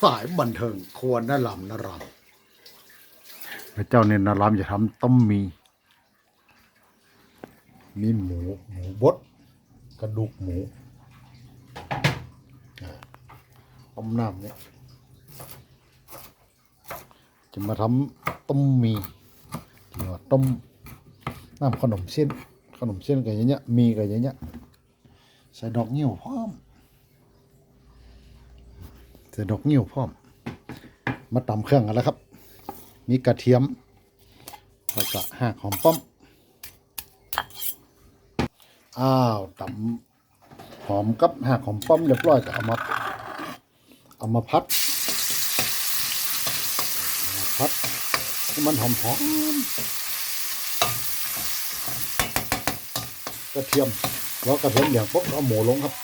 สายบันเทิงควรน่าลำน่ารำพระเจ้าเนนนารำจะทำต้มมีมีหมูหมูบดกระดูกหมูอ่าต้มน้ำเนี่ยจะมาทำต้มมีหรือว่าต้มน้ำขนมเส้น ขนมเส้นกับอย่างเงี้ยมีกับอย่างเงี้ยใส่ดอกนิ้วพร้อม ใส่ดอกนิ้วพร้อม มาตำเครื่องกันแล้วครับ มีกระเทียมแล้วก็หักหอมป้อม อ้าวตำหอมกับหักหอมป้อมเรียบร้อยก็เอามาเอามาพัดพัดให้มันหอมหอมกระเทียมแล้วกระเทียมเหลืองปุ๊บเอาหมูลงครับ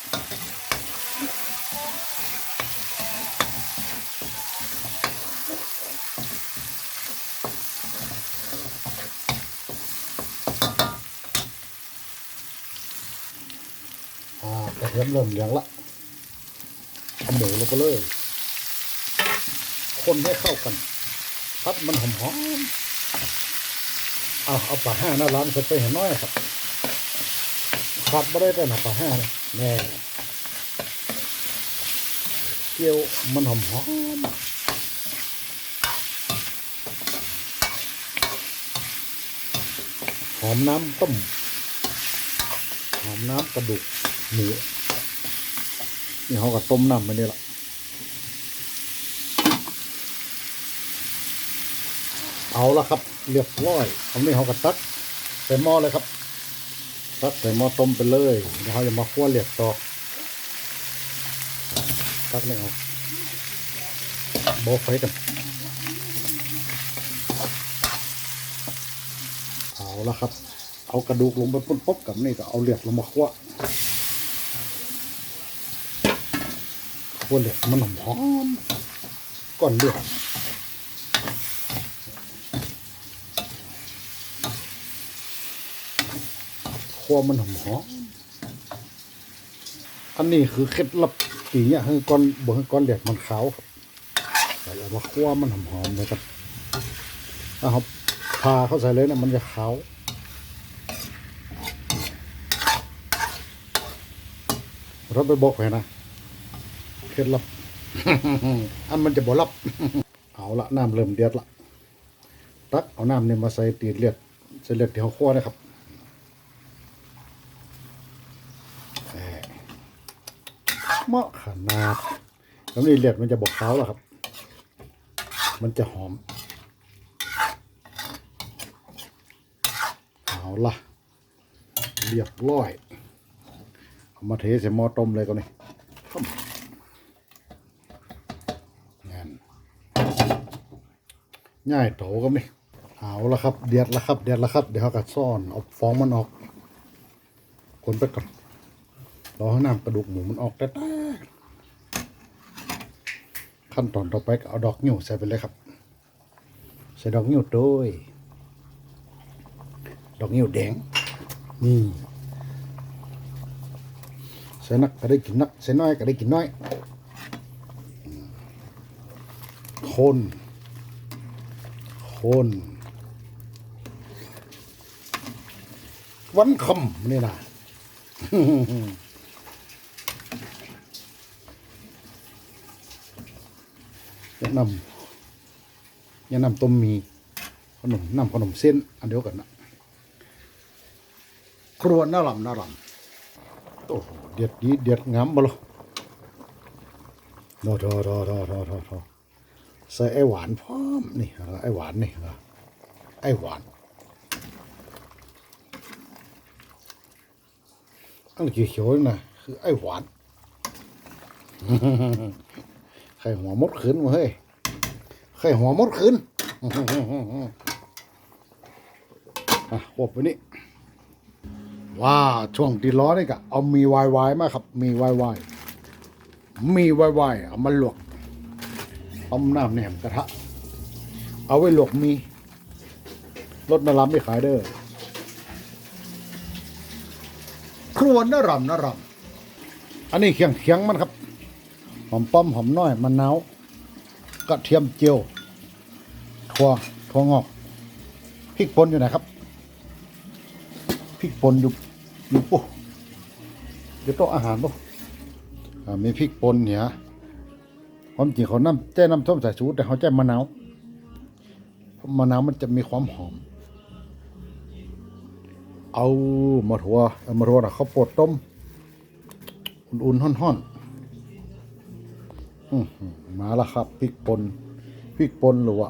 อ่า กระเทียมเริ่มเหลืองละเอาหมูลงไปเลย คนให้เข้ากันพัดมันหอมหอมเอาเอาปลาห้าหน้าร้านใส่ไปเห็นน้อยครับขาดไม่ได้แต่หนาปลาห้าเลยแน่เกี๊ยวมันหอมหอมหอมน้ำต้ม หอมน้ำกระดูก หมูนี่เขาก็ต้มน้ำไปนี่ละเอาละครับเรียบร้อยเอานี่เขาก็ตักใส่หม้อเลยครับตักใส่หม้อต้มไปเลยเดี๋ยวเขาจะมาคั่วเหลียกต่อตักนี่ออกโบกไฟกันเอาละครับ เอากระดูกลงไปปุ๊บปุ๊บกับนี่ก็เอาเหลียกลงมาคั่วคั่ วเหลียกมันหอมหอมก้อนเลือดคั่วมันหอมหอมอันนี้คือเคล็ดลับตีเนี่ยให้ก้อนบ่ให้ก้อนเหลียกมันขาวครับใส่เอามาคั่วมันหอมหอมเลยครับถ้าเขาพาเข้าใส่เลยนะมันจะขาวเราไปบอกไปนะ เคล็ดลับ อันมันจะบ่ลับ เอาละน้ำเริ่มเดือดละตักเอาน้ำเนี่ยมาใส่ตีเลือดใส่เลือดที่เขาคั่วนะครับแหม่เหมาะขนาดแล้วนี่เลือดมันจะบอกขาวแล้วครับ มันจะหอม เอาละเรียบร้อย เอามาเทใส่หม้อต้มเลยก่อนนี่ต้มงาน ง่ายโถก็นี่เอาละครับ เดือดละครับ เดือดละครับ เดี๋ยวเขากัดซ่อนเอาฟองมันออก คนไปก่อนรอให้น้ำกระดูกหมูมันออกแต่ขั้นตอนต่อไปก็เอาดอกนิ้วใส่ไปเลยครับ ใส่ดอกนิ้วโดยดอกนิ้วแดง นี่ใส่นักก็ได้กินนักใส่น้อยก็ได้กินน้อย คน คนวันคำนี่นะแนะนำแนะนำต้มมีขนมนำขนมเส้น อันเดียวกันนะครัวน่าลำน่าลำโอ้โหเดือดดีเดือดงามบ่ล่ะโนโทโทโทโทโทโท ใส่ไอหวานพร้อมนี่ไอหวานนี่ไอหวานอันนี้เขียวๆนะคือไอหวานไข่หัวมดขืนมาเฮ้ยไข่หัวมดขืนอะควบไปนี่ว่าช่วงที่ร้อนี่ก็เอามีวายวายมาครับ มีวายวายมีวายวายเอามาหลวก ต้มน้ำแหนมกระทะ เอาไว้หลวกมีรสนารำไม่ขายเด้อ ครัวนารำนารำอันนี้เคียงเคียงมันครับ หอมป้อมหอมน้อยมะนาวกระเทียมเจียว ถั่วถั่วงอก พริกป่นอยู่ไหนครับ พริกป่นอยู่อยู่ปุ๊อยู่โต๊ะอาหารปุ๊อ่ามีพริกป่นเนี่ย ความจริงเขาน้ำแจ้น้ำส้มสายชูแต่เขาแจ้มะนาวมะนาวมันจะมีความหอม เอามาถั่วเอามาถั่วนะข้าวดต้ม อุ่นๆห่อนๆอื้อหือมาแล้วครับพริกป่นพริกป่นหรือว่า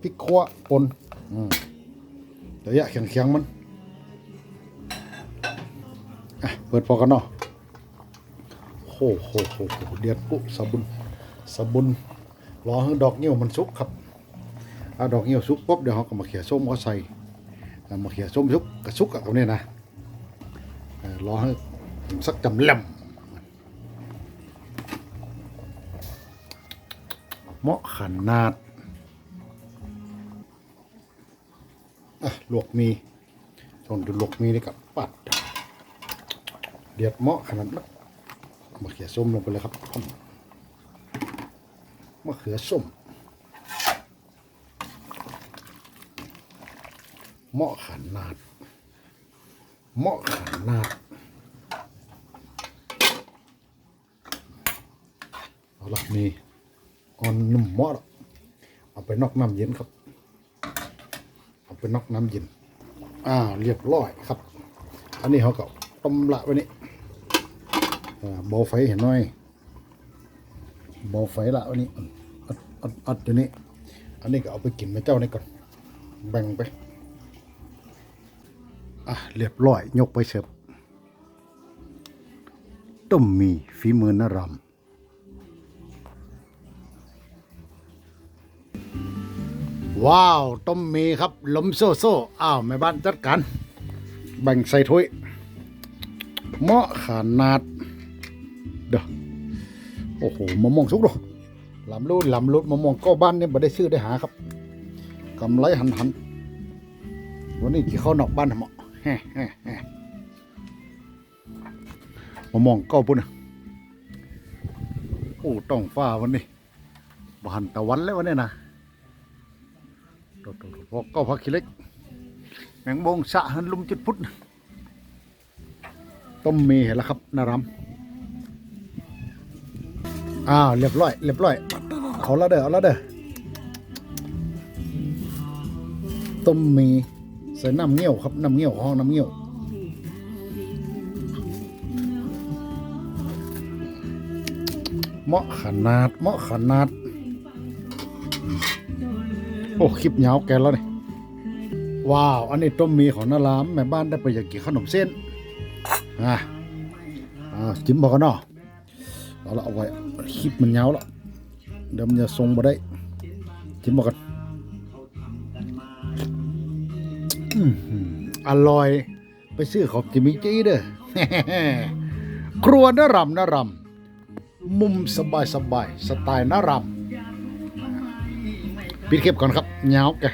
พริกขั่วป่นอืมระยะแข็งๆมันเปิดพอกันเนาะโหโหโหโหเดือดปุ๊สะบุน สบุนรอให้ดอกเงี้ยวมันสุกครับเอาดอกเงี้ยวสุกปุ๊บเดี๋ยวเราก็มาเขี่ยส้มก็ใส่เอามาเขี่ยส้มสุกกระสุกอะเอาเนี่ยนะรอให้สักจำแหลมเหมาะขนาดอะลวกมีตอนดูลวกมีนี่กับปัดเดือดเหมาะขนาดนั้นเอามะเขือส้มลงไปเลยครับ มะเขือส้มเหมาะขนาดเหมาะขนาดเอาละมีออนนุ่มมอดเอาไปนอกน้ำเย็นครับ เอาไปนอกน้ำเย็นอ่าเรียบร้อยครับ อันนี้เขาก็ต้มละไว้นี่อ่าเบาไฟเห็นหน่อย เบาไฟละวันนี้อัดอัดอัดอยู่นี่อันนี้ก็เอาไปกินมาเจ้านี่ก่อนแบ่งไปอะเรียบร้อยยกไปเสิร์ฟต้มมีฝีมือนรำว้าว ต้มมีครับล้มโซ่โซ่อ้าวแม่บ้านจัดการแบ่งใส่ถ้วยเหมาะขนาดเด้อ โอ้โหมะม่วงสุกดอกลำรูดลำรุดมะม่วงก็บ้านนี่บ่ได้ซื้อได้หาครับกำไรหันหันวันนี้กี่เข้านอกบ้านหมาะแฮ่แฮ่แฮ่มะม่วงก็ปุ่นนะโอ้ต้องฟ้าวันนี้บหันตะวันแล้ววันนี้นะตโตโตพอก็พักขี้เล็ก แมงบงสะหันลุมจุดพุทธต้มมีเห็นแล้วครับนารำ อ้าวเรียบร้อยเรียบร้อยเอาละเด้อเอาละเด้อต้มมีใส่น้ำเงี้ยวครับน้ำเงี้ยวห้องน้ำเงี้ยวเหมาะขนาดเหมาะขนาด โอ้คลิปยาวแกแล้วนี่ว้าว อันนี้ต้มมีของนารามแม่บ้านได้ไปอยากกินขนมเส้นอะอ่าจิ้มบอกกันเนาะ เอาละเอาไว้คลิปมันยาวแล้วเดี๋ยวมันจะทรงมาได้จิ้มบอกกันอร่อย ไปซื้อของจิมมี่จี้เด้อครัวนารำนารำมุมสบายสบายสไตล์นารำปิดคลิปก่อนครับเงาแก